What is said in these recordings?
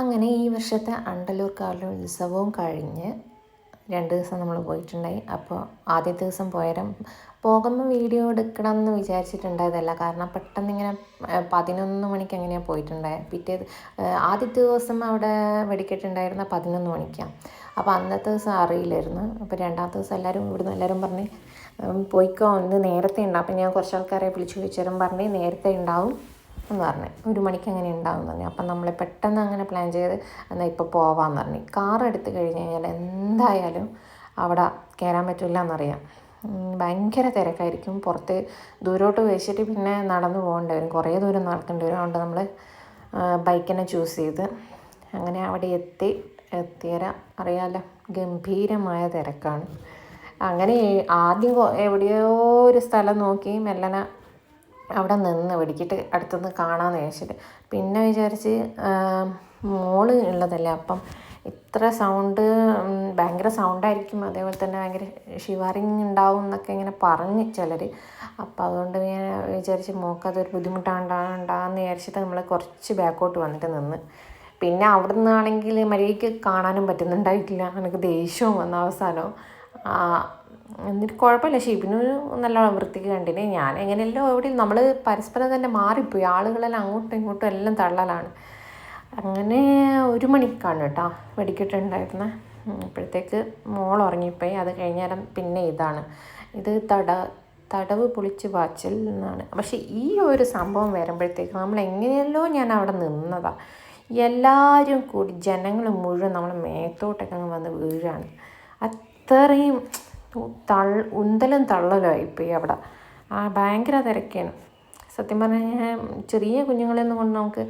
അങ്ങനെ ഈ വർഷത്തെ അണ്ടലൂർ കാല ഉത്സവവും കഴിഞ്ഞ് രണ്ട് ദിവസം നമ്മൾ പോയിട്ടുണ്ടായി. അപ്പോൾ ആദ്യത്തെ ദിവസം പോയാലും പോകുമ്പോൾ വീഡിയോ എടുക്കണം എന്ന് വിചാരിച്ചിട്ടുണ്ടായതല്ല. കാരണം പെട്ടെന്ന് ഇങ്ങനെ പതിനൊന്ന് മണിക്ക് എങ്ങനെയാണ് പോയിട്ടുണ്ടായത് പിറ്റേ ആദ്യത്തെ ദിവസം അവിടെ വെടിക്കെട്ടുണ്ടായിരുന്ന പതിനൊന്ന് മണിക്കാണ് അപ്പോൾ അന്നത്തെ ദിവസം അറിയില്ലായിരുന്നു. അപ്പോൾ രണ്ടാമത്തെ ദിവസം എല്ലാവരും ഇവിടുന്ന് എല്ലാവരും പറഞ്ഞ് പോയിക്കോ ഒന്ന് നേരത്തെ ഉണ്ടാവും. അപ്പം ഞാൻ കുറച്ച് ആൾക്കാരെ വിളിച്ചു ചോദിച്ചാലും പറഞ്ഞ് നേരത്തെ ഉണ്ടാവും. എന്ന് പറഞ്ഞു. ഒരു മണിക്ക് അങ്ങനെ ഉണ്ടാവും പറഞ്ഞു. അപ്പം നമ്മൾ പെട്ടെന്ന് അങ്ങനെ പ്ലാൻ ചെയ്ത് എന്നാൽ ഇപ്പോൾ പോവാമെന്ന് പറഞ്ഞു. കാർ എടുത്തു കഴിഞ്ഞ് കഴിഞ്ഞാൽ എന്തായാലും അവിടെ കയറാൻ പറ്റില്ല എന്നറിയാം. ഭയങ്കര തിരക്കായിരിക്കും. പുറത്ത് ദൂരോട്ട് വെച്ചിട്ട് പിന്നെ നടന്നു പോകേണ്ടി വരും. കുറേ ദൂരം നടക്കേണ്ടി വരും. അതുകൊണ്ട് നമ്മൾ ബൈക്കിനെ ചൂസ് ചെയ്ത് അങ്ങനെ അവിടെ എത്തി. എത്തിയര അറിയാലോ. ഗംഭീരമായ തിരക്കാണ്. അങ്ങനെ ആദ്യം എവിടെയോ ഒരു സ്ഥലം നോക്കി മെല്ലനെ അവിടെ നിന്ന് വെടിക്കിട്ട് അടുത്തുനിന്ന് കാണാമെന്ന് വിചാരിച്ചിട്ട്. പിന്നെ വിചാരിച്ച് മോൾ ഉള്ളതല്ലേ അപ്പം ഇത്ര സൗണ്ട് ഭയങ്കര സൗണ്ടായിരിക്കും അതേപോലെ തന്നെ ഭയങ്കര ഷിവറിങ് ഉണ്ടാവും എന്നൊക്കെ ഇങ്ങനെ പറഞ്ഞ് ചിലർ അപ്പോൾ അതുകൊണ്ട് ഞാൻ വിചാരിച്ച് മോക്കതൊരു ബുദ്ധിമുട്ടാണ്ടാണ്ടാന്ന് വിചാരിച്ചിട്ട് നമ്മൾ കുറച്ച് ബാക്കോട്ട് വന്നിട്ട് നിന്ന്. പിന്നെ അവിടെ നിന്നാണെങ്കിൽ മര്യാദയ്ക്ക് കാണാനും പറ്റുന്നുണ്ടായിട്ടില്ല. എനിക്ക് ദേഷ്യവും വന്ന അവസാനം. ആ, എന്നിട്ട് കുഴപ്പമില്ല. ഷീബിനൊരു നല്ലോണം വൃത്തിക്ക് കണ്ടിന്. ഞാൻ എങ്ങനെയല്ലോ എവിടെ നമ്മൾ പരസ്പരം തന്നെ മാറിപ്പോയി. ആളുകളെല്ലാം അങ്ങോട്ടും ഇങ്ങോട്ടും എല്ലാം തള്ളലാണ്. അങ്ങനെ ഒരു മണിക്കാണ് കേട്ടോ വെടിക്കെട്ടുണ്ടായിരുന്നത് അപ്പോഴത്തേക്ക് മോൾ ഉറങ്ങിപ്പോയി. അത് കഴിഞ്ഞാലും പിന്നെ ഇതാണ്. ഇത് തട തടവ് പൊളിച്ച് വാച്ചിൽ നിന്നാണ്. പക്ഷേ ഈ ഒരു സംഭവം വരുമ്പോഴത്തേക്ക് നമ്മൾ എങ്ങനെയല്ലോ ഞാൻ അവിടെ നിന്നതാ. എല്ലാവരും കൂടി ജനങ്ങൾ മുഴുവൻ നമ്മൾ മേത്തോട്ടൊക്കെ അങ്ങ് വന്ന് വീഴാണ്. അത്രയും തള്ള ഉന്തലും തള്ളലായിപ്പോയി അവിടെ. ആ ഭയങ്കര തിരക്കാണ് സത്യം പറഞ്ഞാൽ ചെറിയ കുഞ്ഞുങ്ങളെന്നും കൊണ്ട് നമുക്ക്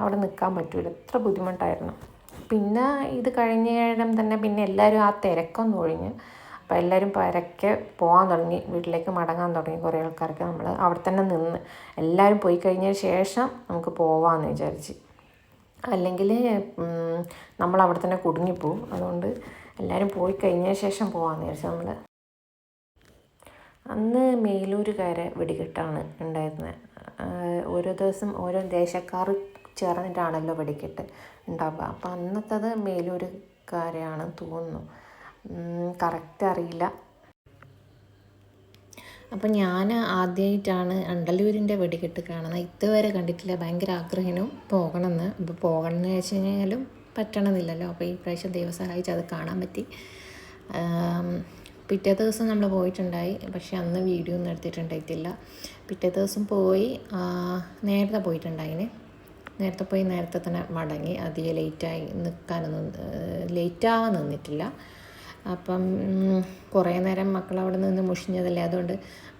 അവിടെ നിൽക്കാൻ പറ്റില്ല എത്ര ബുദ്ധിമുട്ടായിരുന്നു. പിന്നെ ഇത് കഴിഞ്ഞ നേരം തന്നെ പിന്നെ എല്ലാവരും ആ തിരക്കൊന്ന് ഒഴിഞ്ഞ് അപ്പോൾ എല്ലാവരും പരക്കെ പോകാൻ തുടങ്ങി. വീട്ടിലേക്ക് മടങ്ങാൻ തുടങ്ങി കുറേ ആൾക്കാർക്ക് നമ്മൾ അവിടെ തന്നെ നിന്ന് എല്ലാവരും പോയി കഴിഞ്ഞതിന് ശേഷം നമുക്ക് പോവാമെന്ന് വിചാരിച്ച്. അല്ലെങ്കിൽ നമ്മൾ അവിടെ തന്നെ കുടുങ്ങിപ്പോവും അതുകൊണ്ട് എല്ലാവരും പോയി കഴിഞ്ഞ ശേഷം പോകാമെന്ന് വിചാരിച്ചു നമ്മൾ അന്ന് മേലൂരുകാരെ വെടിക്കെട്ടാണ് ഉണ്ടായിരുന്നത് ഓരോ ദിവസം ഓരോ ദേശക്കാർ ചേർന്നിട്ടാണല്ലോ വെടിക്കെട്ട് ഉണ്ടാവുക. അപ്പോൾ അന്നത്തത് മേലൂരുകാരെയാണെന്ന് തോന്നുന്നു. കറക്റ്റ് അറിയില്ല. അപ്പം ഞാൻ ആദ്യമായിട്ടാണ് അണ്ടല്ലൂരിന്റെ വെടിക്കെട്ട് കാണുന്നത്. ഇതുവരെ കണ്ടിട്ടില്ല. ഭയങ്കര ആഗ്രഹവും പോകണമെന്ന്. ഇപ്പോൾ പോകണം എന്ന് വെച്ച് കഴിഞ്ഞാലും പറ്റണമെന്നില്ലല്ലോ അപ്പോൾ ഈ പ്രാവശ്യം ദൈവം അത് കാണാൻ പറ്റി. പിറ്റേ ദിവസം നമ്മൾ പോയിട്ടുണ്ടായി. പക്ഷേ അന്ന് വീഡിയോ ഒന്നും എടുത്തിട്ടുണ്ടായിട്ടില്ല. പിറ്റേ ദിവസം പോയി നേരത്തെ പോയിട്ടുണ്ടായിന്. നേരത്തെ പോയി നേരത്തെ തന്നെ മടങ്ങി. അധികം ലേറ്റായി നിൽക്കാനൊന്നും ലേറ്റാവാൻ നിന്നിട്ടില്ല. അപ്പം കുറേ നേരം മക്കൾ അവിടെ നിന്ന് മുഷിഞ്ഞതല്ലേ. അതുകൊണ്ട്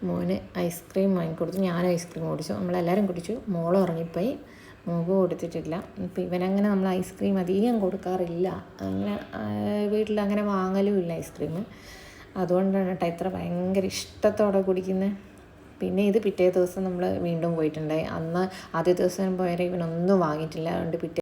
മോന് ഐസ്ക്രീം വാങ്ങിക്കൊടുത്തു. ഞാൻ ഐസ്ക്രീം കുടിച്ചു. നമ്മളെല്ലാവരും കുടിച്ചു. മോളും ഉറങ്ങിപ്പോയി. മോക്ക് കൊടുത്തിട്ടില്ല. ഇപ്പം ഇവനങ്ങനെ നമ്മൾ ഐസ്ക്രീം അധികം കൊടുക്കാറില്ല. അങ്ങനെ വീട്ടിൽ അങ്ങനെ വാങ്ങലും ഇല്ല ഐസ്ക്രീം അതുകൊണ്ടാണ് കേട്ടോ ഇത്ര ഭയങ്കര ഇഷ്ടത്തോടെ കുടിക്കുന്നത് പിന്നെ ഇത് പിറ്റേ ദിവസം നമ്മൾ വീണ്ടും പോയിട്ടുണ്ടായി. അന്ന് ആദ്യ ദിവസം പോയാൽ ഇവനൊന്നും വാങ്ങിയിട്ടില്ല. അതുകൊണ്ട് പിറ്റേ